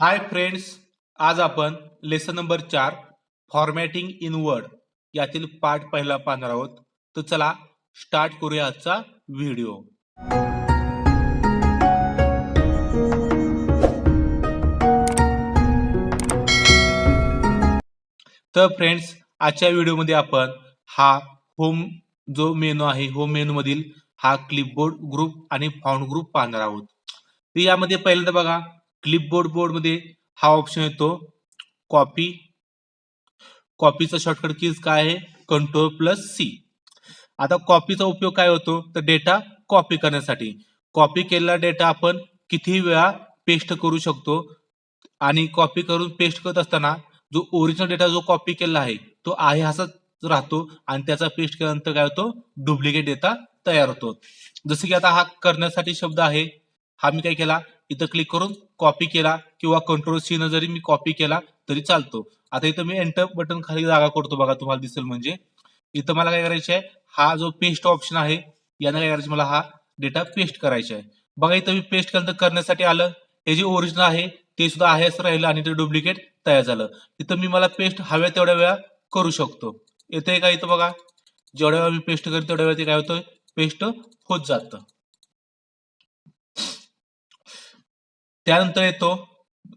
हाय friends आज आपण lesson number चार फॉर्मॅटिंग इन वर्ड यातील पाठ पहिला पाहणार आहोत. तर चला स्टार्ट करूया आजचा व्हिडिओ तर फ्रेंड्स आजच्या व्हिडिओमध्ये आपण हा होम जो मेनू आहे होम मेनू मधील हा क्लिपबोर्ड ग्रुप आणि फाउंड ग्रुप पाहणार आहोत. तर यामध्ये पहिल्यांदा बघा क्लिपबोर्ड बोर्डमध्ये हा ऑप्शन येतो. कॉपी कॉपीचा शॉर्टकट कीज काय आहे? कंट्रोल प्लस सी आता कॉपीचा उपयोग काय होतो? तर डेटा कॉपी करण्यासाठी. कॉपी केलेला डेटा आपण किती वेळा पेस्ट करू शकतो. आणि कॉपी करून पेस्ट करत असताना जो ओरिजिनल डेटा जो कॉपी केलेला आहे तो आहे असाच राहतो. आणि त्याचा पेस्ट केल्यानंतर काय होतो? डुप्लिकेट डेटा तयार होतो. जसं की आता हा करण्यासाठी शब्द आहे. हा मी काय केला? इथं क्लिक करून कॉपी केला किंवा कंट्रोल सी न जरी मी कॉपी केला तरी चालतो. आता इथं मी एंटर बटन खाली जागा करतो बघा तुम्हाला दिसेल म्हणजे. इथं मला काय करायचं आहे? हा जो पेस्ट ऑप्शन आहे यानं काय करायचं? मला हा डेटा पेस्ट करायचा आहे. बघा इथं मी पेस्ट केल्यानंतर करण्यासाठी आलं. हे जे ओरिजिनल आहे ते सुद्धा आहे असं राहिलं आणि ते डुप्लिकेट तयार झालं. इथं मी मला पेस्ट हव्या तेवढ्या वेळा करू शकतो. येते का इथं बघा? जेवढ्या वेळा मी पेस्ट करेन तेवढ्या वेळा ते काय होतं पेस्ट होत जातं. त्यानंतर येतो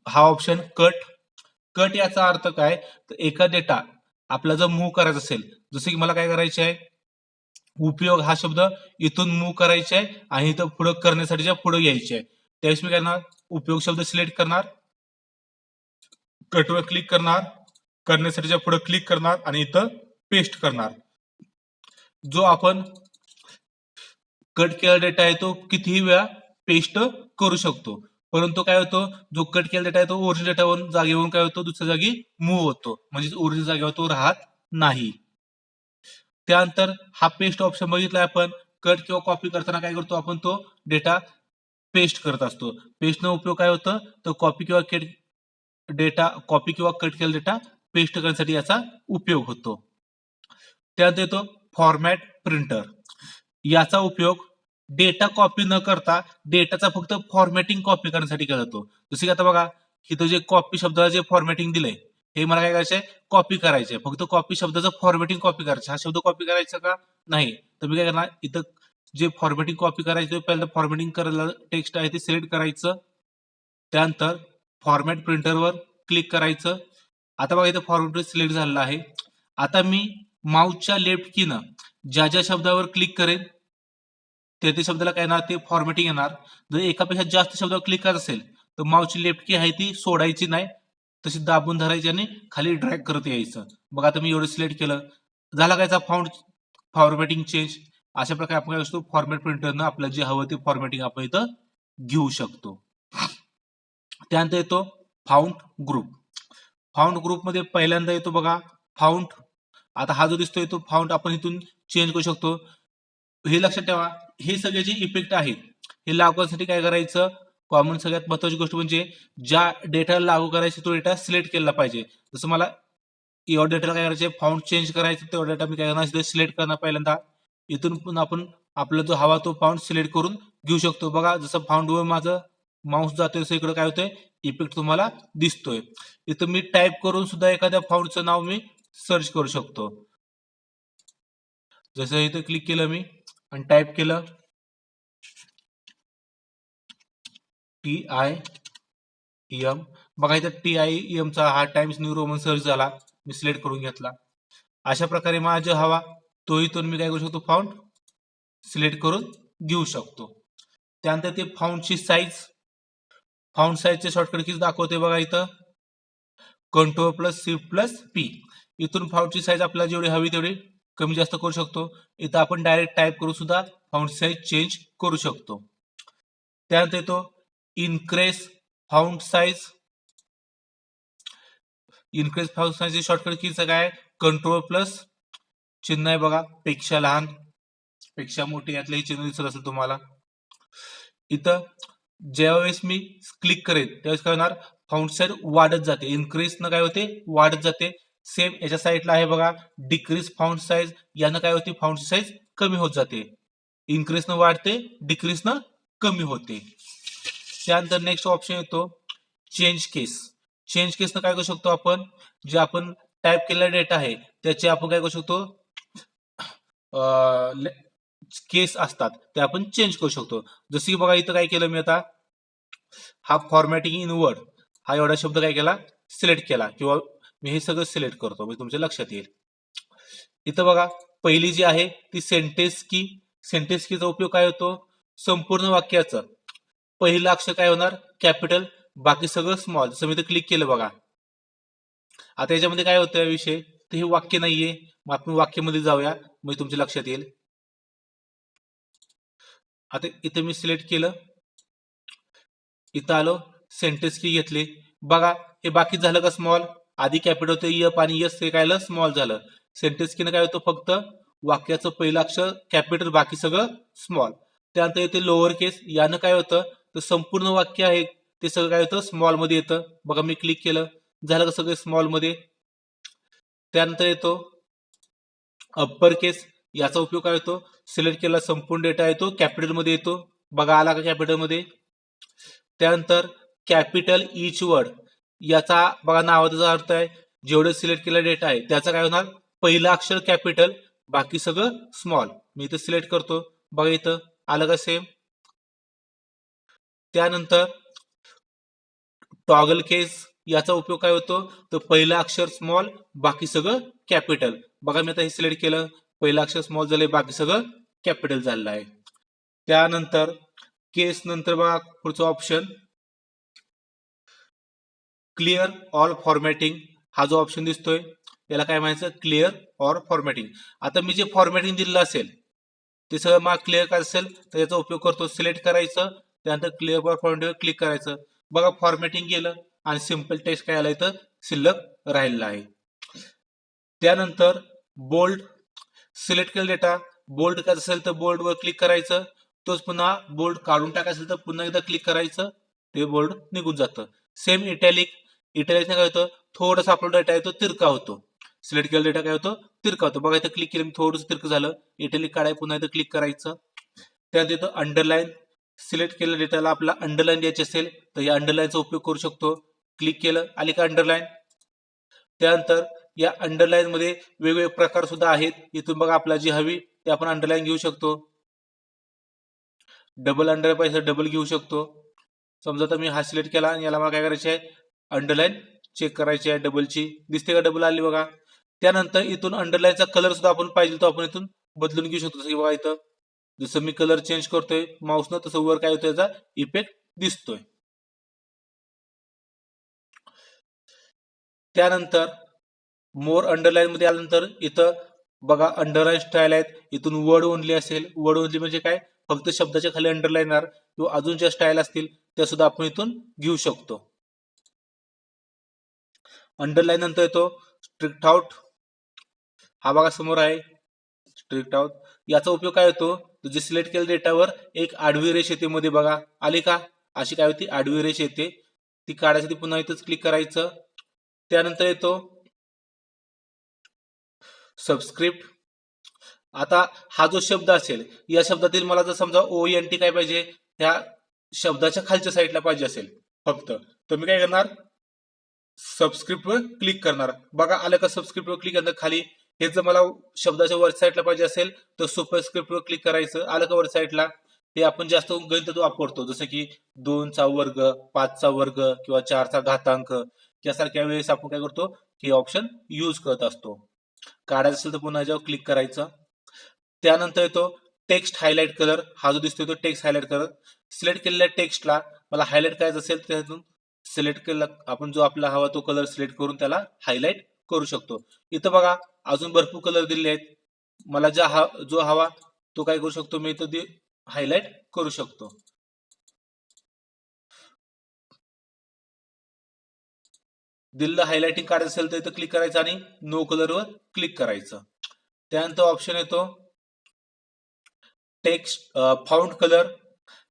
हा ऑप्शन कट कट याचा अर्थ काय? तर एका डेटा आपला जर मूव्ह करायचा असेल जसं की मला काय करायचे आहे? उपयोग हा शब्द इथून मूव्ह करायचे आहे आणि इथं पुढं करण्यासाठीच्या पुढे यायचे आहे. त्यावेळेस मी काय करणार? उपयोग शब्द सिलेक्ट करणार. कटवर क्लिक करणार. करण्यासाठीच्या पुढे क्लिक करणार आणि इथं पेस्ट करणार. जो आपण कट केलेला डेटा आहे तो कितीही वेळा पेस्ट करू शकतो. परंतु काय होतो? जो कट केलेला डेटा आहे तो ओरिजिनल डेटावरून जागेवरून काय होतो? दुसऱ्या जागी मूव्ह होतो. म्हणजे ओरिजिनल जागेवर तो राहत नाही. त्यानंतर हा पेस्ट ऑप्शन बघितला आपण. कट किंवा कॉपी करताना काय करतो आपण? तो डेटा पेस्ट करत असतो. पेस्ट उपयोग काय होतं? तर कॉपी किंवा कट डेटा कॉपी किंवा कट केलेला डेटा पेस्ट करण्यासाठी याचा उपयोग होतो. त्यानंतर येतो फॉर्मॅट प्रिंटर याचा उपयोग डेटा कॉपी न करता डेटाचा फक्त फॉर्मॅटिंग कॉपी करण्यासाठी केला जातो. जसं की आता बघा इथं जे कॉपी शब्दाला जे फॉर्मॅटिंग दिलंय हे मला काय करायचंय? कॉपी करायचंय. फक्त कॉपी शब्दाचं फॉर्मॅटिंग कॉपी करायचं. हा शब्द कॉपी करायचा का? नाही. तर मी काय करणार? इथं जे फॉर्मॅटिंग कॉपी करायचं पहिल्यांदा फॉर्मॅटिंग करायला टेक्स्ट आहे ते सिलेक्ट करायचं. त्यानंतर फॉर्मॅट प्रिंटरवर क्लिक करायचं. आता बघा इथं फॉर्मॅट सिलेक्ट झालेलं आहे. आता मी माऊसच्या लेफ्ट कीनं ज्या ज्या शब्दावर क्लिक करेन ते शब्दाला काय येणार? ते फॉर्मॅटिंग येणार. जर एकापेक्षा जास्त शब्दावर क्लिक करत असेल तर माऊची लेफ्ट की आहे ती सोडायची नाही. तशी दाबून धरायची आणि खाली ड्रॅग करत यायचं. बघा आता मी एवढं सिलेक्ट केलं. झाला कायचा फाउंड फॉर्मॅटिंग चेंज अशा प्रकारे आपण काय असतो फॉर्मॅट प्रिंटरनं आपल्याला जे हवं ते फॉर्मॅटिंग आपण इथं घेऊ शकतो. त्यानंतर येतो फाउंड ग्रुप फाउंड ग्रुपमध्ये पहिल्यांदा येतो बघा फाउंड आता हा जो दिसतोय तो फाउंट आपण इथून चेंज करू शकतो. हे लक्षात ठेवा. हे सगळे जे इफेक्ट आहेत हे लागू करण्यासाठी काय करायचं? कॉमन सगळ्यात महत्वाची गोष्ट म्हणजे ज्या डेटाला लागू करायचे तो डेटा सिलेक्ट केला पाहिजे. जसं मला एवढ्या डेटाला काय करायचे फाउंड चेंज करायचं तेवढा डेटा मी काय करणार? सिलेक्ट करणार पहिल्यांदा. इथून पण आपण आपला जो हवा तो फाउंड सिलेक्ट करून घेऊ शकतो. बघा जसं फाउंडवर माझं माऊस जातोय तसं इकडे काय होतंय? इफेक्ट तुम्हाला दिसतोय. इथं मी टाईप करून सुद्धा एखाद्या फाउंडचं नाव मी सर्च करू शकतो. जसं इथं क्लिक केलं मी. आणि टाईप केलं. टी आय एम बघा इथं टी आय एमचा हा टाइम्स न्यू रोमन सर्च झाला. मी सिलेक्ट करून घेतला. अशा प्रकारे माझा हवा तो इथून मी काय करू शकतो? फाउंड सिलेक्ट करून घेऊ शकतो. त्यानंतर ते फाउंडची साईज फाउंड साईजचे शॉर्टकट कीज दाखवते बघा इथं. Control plus C plus P इथून फाउंडची साईज आपल्याला जेवढी हवी तेवढी कमी जास्त करू शकतो. इथं आपण डायरेक्ट टाईप करून सुद्धा फाउंड साईज चेंज करू शकतो. त्यानंतर येतो increase font size increase font size shortcut कीचं काय कंट्रोल प्लस चिन्ह आहे बघा पेक्षा लहान. पेक्षा मोठे यातलंही चिन्ह दिसत असेल तुम्हाला. इथं ज्यावेळेस मी क्लिक करेन त्यावेळेस काय होणार? फाउंड साईज वाढत जाते. इन्क्रीज न काय होते? वाढत जाते. सेम याच्या साईडला आहे बघा. डिक्रीज फाउंड साईज यानं काय होते? फाउंडची साईज कमी होत जाते. इन्क्रीज न वाढते डिक्रीज न कमी होते. त्यानंतर नेक्स्ट ऑप्शन येतो चेंज केस चेंज केसनं काय करू शकतो आपण? जे आपण टाईप केलेला डेटा आहे त्याचे आपण काय करू शकतो? केस असतात. ते आपण चेंज करू शकतो. जसं की बघा इथं काय केलं मी आता? हा फॉर्मॅटिंग इन वर्ड हा एवढा शब्द काय केला? सिलेक्ट केला. किंवा मी हे सगळं सिलेक्ट करतो म्हणजे तुमच्या लक्षात येईल. इथं बघा पहिली जी आहे ती सेंटेन्स की सेंटेन्स कीचा उपयोग काय होतो? संपूर्ण वाक्याचं. पहिलं अक्षर काय होणार? कॅपिटल बाकी सगळं स्मॉल जसं मी क्लिक केलं बघा. आता याच्यामध्ये काय होतं विषय? तर हे वाक्य नाहीये. मग आपण वाक्यामध्ये जाऊया. म्हणजे तुमच्या लक्षात येईल. आता इथं मी सिलेक्ट केलं. इथं आलो. सेंटेन्स की घेतली. बघा हे बाकी झालं का स्मॉल आधी कॅपिटल होतं यप आणि यस ते काय स्मॉल झालं. सेंटेन्स किन काय होतं फक्त? वाक्याचं पहिलं अक्षर कॅपिटल बाकी सगळं स्मॉल त्यानंतर येते लोअर केस यानं काय होतं? तर संपूर्ण वाक्य आहे ते सगळं काय होतं? स्मॉलमध्ये येतं. बघा मी क्लिक केलं. झालं का सगळं स्मॉलमध्ये? त्यानंतर येतो अप्पर केस याचा उपयोग काय होतो? सिलेक्ट केला संपूर्ण डेटा येतो. कॅपिटलमध्ये येतो. बघा आला का कॅपिटलमध्ये? त्यानंतर कॅपिटल इच वर्ड याचा बघा नावाचा अर्थ आहे. जेवढं सिलेक्ट केलेला डेटा आहे त्याचा काय होणार? पहिलं अक्षर कॅपिटल बाकी सगळं स्मॉल मी इथं सिलेक्ट करतो. बघा इथं आलं का सेम त्यानंतर टॉगल केस याचा उपयोग काय होतो? तर पहिलं अक्षर स्मॉल बाकी सगळं कॅपिटल बघा मी आता हे सिलेक्ट केलं. पहिलं अक्षर स्मॉल झालंय बाकी सगळं कॅपिटल झालेलं आहे. त्यानंतर केस नंतर बघा पुढचं ऑप्शन क्लिअर ऑल फॉर्मॅटिंग हा जो ऑप्शन दिसतोय याला काय म्हणायचं? क्लिअर ऑर फॉर्मॅटिंग आता मी जे फॉर्मॅटिंग दिलेलं असेल ते सगळं मार्क क्लिअर काय असेल तर याचा उपयोग करतो सिलेक्ट करायचं त्यानंतर क्लिअर ऑर फॉर्मॅटिंग क्लिक करायचं. बघा फॉर्मॅटिंग केलं आणि सिंपल टेक्स्ट काय आलं इथं? शिल्लक राहिलेला आहे. त्यानंतर बोल्ड सिलेक्ट केला डेटा बोल्ड काय असेल तर बोल्डवर क्लिक करायचं. तोच पुन्हा बोल्ड काढून टाकायचं असेल तर पुन्हा एकदा क्लिक करायचं. ते बोल्ड निघून जातं. सेम इटॅलिक इटॅलिक काय होतं? थोडासा आपला डेटा येतो तिरका होतो. सिलेक्ट केलेला डेटा काय होतो? तिरका होतो. बघा इथं क्लिक केलं थोडंसं तिरकं झालं. इटॅलिक काढाय पुन्हा इथं क्लिक करायचं. त्यानंतर इथं अंडरलाईन सिलेक्ट केलेल्या डेटाला आपला अंडरलाईन द्यायची असेल तर या अंडरलाईनचा उपयोग करू शकतो. क्लिक केलं आली का अंडरलाईन त्यानंतर या अंडरलाईन मध्ये वेगवेगळे प्रकार सुद्धा आहेत. इथून बघा आपला जी हवी ते आपण अंडरलाईन घेऊ शकतो. डबल अंडर पाहिजे डबल घेऊ शकतो. समजा तर मी हा सिलेक्ट केला आणि याला मला काय करायचे आहे? अंडरलाईन चेक करायची आहे डबलची दिसते का डबल आली बघा? त्यानंतर इथून अंडरलाईनचा कलर सुद्धा आपण पाहिजे तो आपण इथून बदलून घेऊ शकतो. की बघा इथं. जसं मी कलर चेंज करतोय माऊसनं तसं वर काय होतं याचा इफेक्ट दिसतोय. त्यानंतर मोर अंडरलाईन मध्ये आल्यानंतर इथं बघा अंडरलाईन स्टाईल आहेत. इथून वर्ड ओनली असेल. वर्ड ओनली म्हणजे काय? फक्त शब्दाच्या खाली अंडरलाईन किंवा अजून ज्या स्टाईल असतील त्या सुद्धा आपण इथून घेऊ शकतो. अंडरलाईन नंतर येतो. स्ट्रिक्ट आउट हा बघा समोर आहे. स्ट्रिक्ट आउट याचा उपयोग काय होतो? जे सिलेक्ट केलेल्या डेटावर एक आडवी रेष येते मध्ये बघा. आली का? अशी काय होती? आडवी रेष येते. ती काढायसाठी पुन्हा इथंच क्लिक करायचं. त्यानंतर येतो. सबस्क्रिप्ट आता हा जो शब्द असेल या शब्दातील मला जर समजा ओ एन टी काय पाहिजे? ह्या शब्दाच्या खालच्या साईडला पाहिजे असेल फक्त. तर मी काय करणार? सबस्क्रिप्ट वर क्लिक करणार. बघा आलं का सबस्क्रिप्ट वर क्लिक करणार खाली? हे जर मला शब्दाच्या वर साईडला पाहिजे असेल तर सुपरस्क्रिप्ट वर क्लिक करायचं. आलं का वर साईडला हे आपण जास्त गणित वापरतो. जसं की दोनचा वर्ग पाचचा वर्ग किंवा चारचा घातांक. यासारख्या वेळेस आपण काय करतो? हे ऑप्शन यूज करत असतो. काढायचं असेल तर पुन्हा याच्यावर क्लिक करायचं. त्यानंतर येतो टेक्स्ट हायलाइट कलर हा जो दिसतोय तो टेक्स्ट हायलाइट कलर सिलेक्ट केलेल्या टेक्स्टला मला हायलाइट करायचं असेल तर त्यातून सिलेक्ट केला आपण जो आपला हवा तो कलर सिलेक्ट करून त्याला हायलाइट करू शकतो. इथं बघा अजून भरपूर कलर दिले आहेत. मला ज्या हा जो हवा तो काय करू शकतो? मी इथं हायलाइट करू शकतो. दिल्लं हायलाइटिंग काढायचं असेल तर इथं क्लिक करायचं आणि नो कलरवर क्लिक करायचं. त्यानंतर ऑप्शन येतो टेक्स्ट फाउंड कलर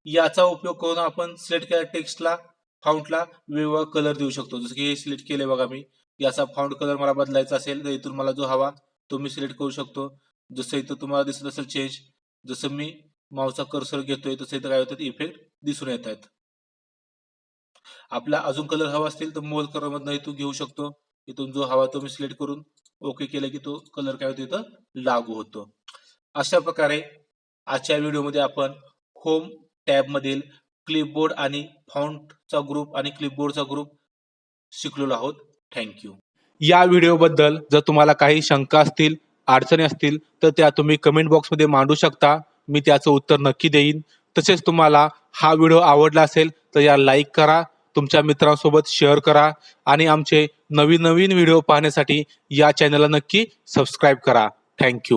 याचा उपयोग करून आपण सिलेक्ट केलेल्या टेक्स्टला फाउंटला वेगवेगळा कलर देऊ शकतो. जसं की हे सिलेक्ट केले बघा मी. याचा फाउंट कलर मला बदलायचा असेल तर इथून मला जो हवा तो मी सिलेक्ट करू शकतो. जसं इथं तुम्हाला दिसत असेल चेंज जसं मी माऊसचा कर्सर घेतोय तसं इथं काय होतं इफेक्ट दिसून येत आहेत आपला अजून कलर हवा असतील तर मोल कलर मधनं इथून घेऊ शकतो. इथून जो हवा तो मी सिलेक्ट करून ओके केलं की तो कलर काय होतो इथं? लागू होतो. अशा प्रकारे आजच्या व्हिडिओमध्ये आपण होम टॅब मधील क्लिपबोर्ड आणि फॉन्टचा ग्रुप आणि क्लिपबोर्डचा ग्रुप शिकलेलो आहोत. थँक्यू या व्हिडिओबद्दल जर तुम्हाला काही शंका असतील अडचणी असतील तर त्या तुम्ही कमेंट बॉक्समध्ये मांडू शकता. मी त्याचं उत्तर नक्की देईन. तसेच तुम्हाला हा व्हिडिओ आवडला असेल तर या लाईक करा. तुमच्या मित्रांसोबत शेअर करा. आणि आमचे नवीन नवीन व्हिडिओ पाहण्यासाठी या चॅनलला नक्की सबस्क्राईब करा. थँक्यू